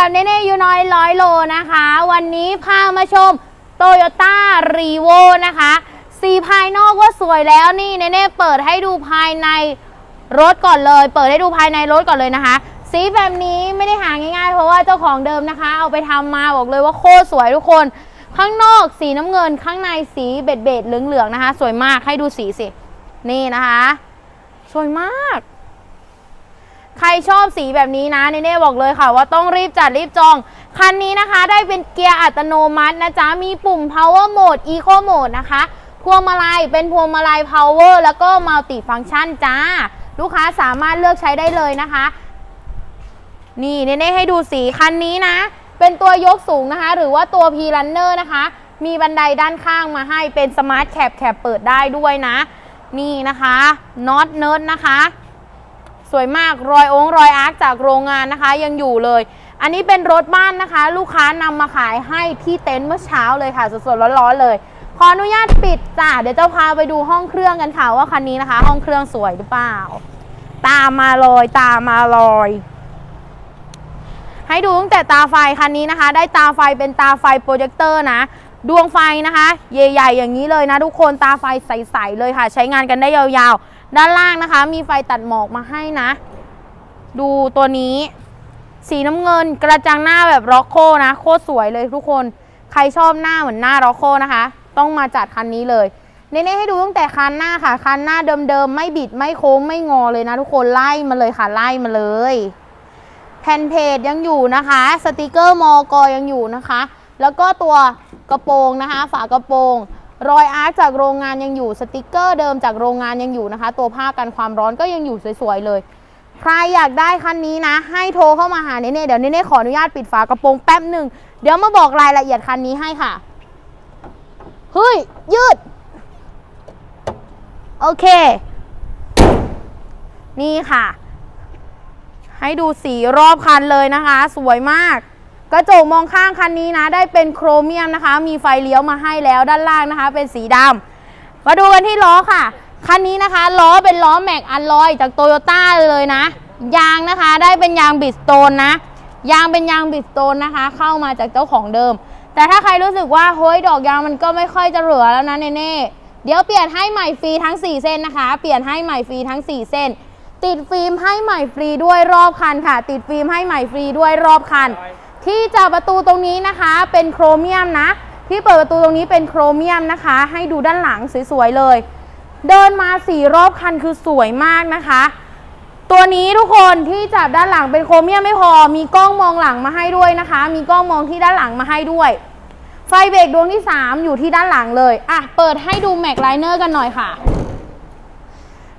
กับเนเน่ยูน้อยร้อยโลนะคะ วันนี้พามาชมโตโยต้ารีโวนะคะ สีภายนอกว่าสวยแล้วนี่เนเน่เปิดให้ดูภายในรถก่อนเลย เปิดให้ดูภายในรถก่อนเลยนะคะ สีแบบนี้ไม่ได้หาง่ายๆ เพราะว่าเจ้าของเดิมนะคะ เอาไปทำมาบอกเลยว่าโคตรสวยทุกคน ข้างนอกสีน้ำเงินข้างในสีเบ็ดเบ็ดเหลืองๆนะคะ สวยมากให้ดูสีสิ นี่นะคะ สวยมาก ใครชอบสีแบบนี้นะเนเน่บอกเลยค่ะ ว่าต้องรีบจัดรีบจอง คันนี้นะคะได้เป็นเกียร์อัตโนมัตินะจ๊ะ มีปุ่ม power mode eco mode นะคะพวงมาลัยเป็นพวงมาลัย power แล้วก็ multi function จ้า ลูกค้าสามารถเลือกใช้ได้เลยนะคะ นี่เนเน่ให้ดูสีคันนี้นะ เป็นตัวยกสูงนะคะ หรือว่าตัว P runner นะคะ มีบันไดด้านข้างมาให้เป็น smart cap แคปเปิดได้ด้วยนะ นี่นะคะน็อตเนิร์ดนะคะ สวยมากรอยองค์รอยอาร์คจากโรงงานนะคะ ยังอยู่เลย อันนี้เป็นรถบ้านนะคะ ลูกค้านำมาขายให้ที่เต็นท์เมื่อเช้าเลยค่ะ สดๆร้อนๆเลย ขออนุญาตปิดจ้ะเดี๋ยวเจ้าพาไปดูห้องเครื่องกันค่ะว่าคันนี้นะคะ ห้องเครื่องสวยหรือเปล่า ตามมาเลยตามมาเลยให้ดูตั้งแต่ตาไฟคันนี้นะคะ ได้ตาไฟเป็นตาไฟโปรเจคเตอร์นะดวงไฟนะคะ ใหญ่ๆอย่างนี้เลยนะทุกคนตาไฟใสๆเลยค่ะ ใช้งานกันได้ยาวๆ ด้านล่างนะคะ มีไฟตัดหมอกมาให้นะ ดูตัวนี้ สีน้ำเงินกระจังหน้าแบบร็อกโคนะ โคตรสวยเลยทุกคน ใครชอบหน้าเหมือนหน้าร็อกโคนะคะ ต้องมาจัดคันนี้เลยเน่ๆให้ดูตั้งแต่คันหน้าค่ะ คันหน้าเดิมๆ ไม่บิดไม่โค้งไม่งอเลยนะทุกคนไล่มาเลยค่ะไล่มาเลย แผ่นเพจยังอยู่นะคะ สติกเกอร์มอกอยังอยู่นะคะ แล้วก็ตัวกระโปรงนะคะ ฝากระโปรง รอยอาร์ตจากโรงงานยังอยู่สติกเกอร์เดิมจากโรงงานยังอยู่นะคะ ตัวผ้ากันความร้อนก็ยังอยู่สวยๆเลย ใครอยากได้คันนี้นะ ให้โทรเข้ามาหาเนเน่เดี๋ยวเนเน่ขออนุญาตปิดฝากระโปรงแป๊บหนึ่งเดี๋ยวมาบอกรายละเอียดคันนี้ให้ค่ะเฮ้ยยืด โอเค นี่ค่ะ ให้ดูสีรอบคันเลยนะคะ สวยมาก กระจกมองข้างคันนี้นะ ได้เป็นโครเมียมนะคะ มีไฟเลี้ยวมาให้แล้วด้านล่างนะคะ เป็นสีดำมาดูกันที่ล้อค่ะ คันนี้นะคะล้อเป็นล้อแม็กอันลอยจากโตโยต้าเลยนะ ยางนะคะได้เป็นยางบิดสโตนนะ ยางเป็นยางบิดสโตนนะคะ เข้ามาจากเจ้าของเดิม แต่ถ้าใครรู้สึกว่าเฮ้ยดอกยางมันก็ไม่ค่อยจะเหลือแล้วนะเน่เดี๋ยวเปลี่ยนให้ใหม่ฟรีทั้ง 4 เส้นนะคะ เปลี่ยนให้ใหม่ฟรีทั้ง 4 เส้น ติดฟิล์มให้ใหม่ฟรีด้วยรอบคันค่ะ ติดฟิล์มให้ใหม่ฟรีด้วยรอบคัน ที่จับประตูตรงนี้นะคะเป็นโครเมียมนะ ที่เปิดประตูตรงนี้เป็นโครเมียมนะคะ ให้ดูด้านหลังสวยๆเลย เดินมาสี่รอบคันคือสวยมากนะคะ ตัวนี้ทุกคนที่จับด้านหลังเป็นโครเมียมไม่พอ มีกล้องมองหลังมาให้ด้วยนะคะ มีกล้องมองที่ด้านหลังมาให้ด้วย ไฟเบรกดวงที่ 3 อยู่ที่ด้านหลังเลยอะเปิดให้ดูแม็กไลเนอร์กันหน่อยค่ะ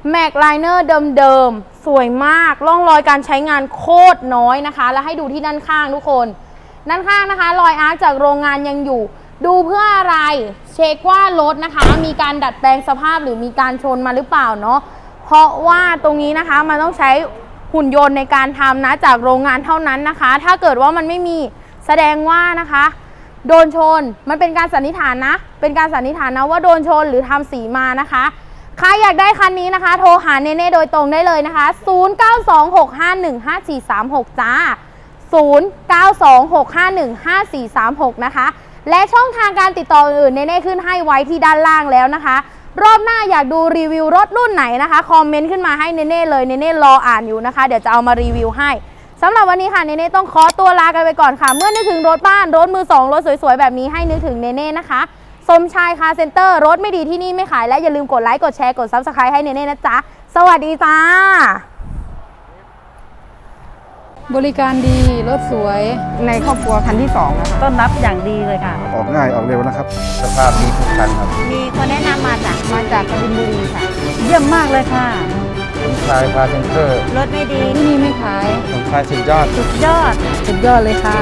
แม็กไลเนอร์เดิมๆ สวยมาก ร่องรอยการใช้งานโคตรน้อยนะคะ แล้วให้ดูที่ด้านข้างทุกคน ด้านข้างนะคะ รอยอาร์จากโรงงานยังอยู่ ดูเพื่ออะไร เช็คว่ารถนะคะ มีการดัดแปลงสภาพหรือมีการชนมาหรือเปล่าเนาะ เพราะว่าตรงนี้นะคะมันต้องใช้หุ่นยนต์ในการทำนะจากโรงงานเท่านั้นนะคะ ถ้าเกิดว่ามันไม่มีแสดงว่านะคะ โดนชน มันเป็นการสันนิษฐานนะ เป็นการสันนิษฐานนะว่าโดนชนหรือทำสีมานะคะ ใครอยากได้คันนี้นะคะ โทรหาเนเน่โดยตรงได้เลยนะคะ 0926515436 จ้า 0926515436 นะคะ และช่องทางการติดต่ออื่นๆเนเน่ขึ้นให้ไว้ที่ด้านล่างแล้วนะคะ รอบหน้าอยากดูรีวิวรถรุ่นไหนนะคะ คอมเมนต์ขึ้นมาให้เนเน่เลยเนเน่รออ่านอยู่นะคะ เดี๋ยวจะเอามารีวิวให้สำหรับวันนี้ค่ะเนเน่ต้องขอตัวลากันไปก่อนค่ะ เมื่อนึกถึงรถบ้าน รถมือสองรถสวยๆ แบบนี้ให้นึกถึงเนเน่นะคะ สมชายคาร์เซ็นเตอร์รถไม่ดีที่นี่ไม่ขายและอย่าลืมกดไลค์กดแชร์กดซับสไครต์ให้เนเน่นะจ๊ะ สวัสดีจ้า บริการดี รถสวย ในครอบครัวคันที่สองนะคะต้อนรับอย่างดีเลยค่ะ ออกง่ายออกเร็วนะครับ สภาพดีทุกคันครับ มีคนแนะนำมาจากมาจากกบินบุรีค่ะ เยี่ยมมากเลยค่ะผมชายพาเซนเตอร์รถไม่ดีที่นี่ไม่ขายผมชายสุดยอดสุดยอดสุดยอดเลยค่ะ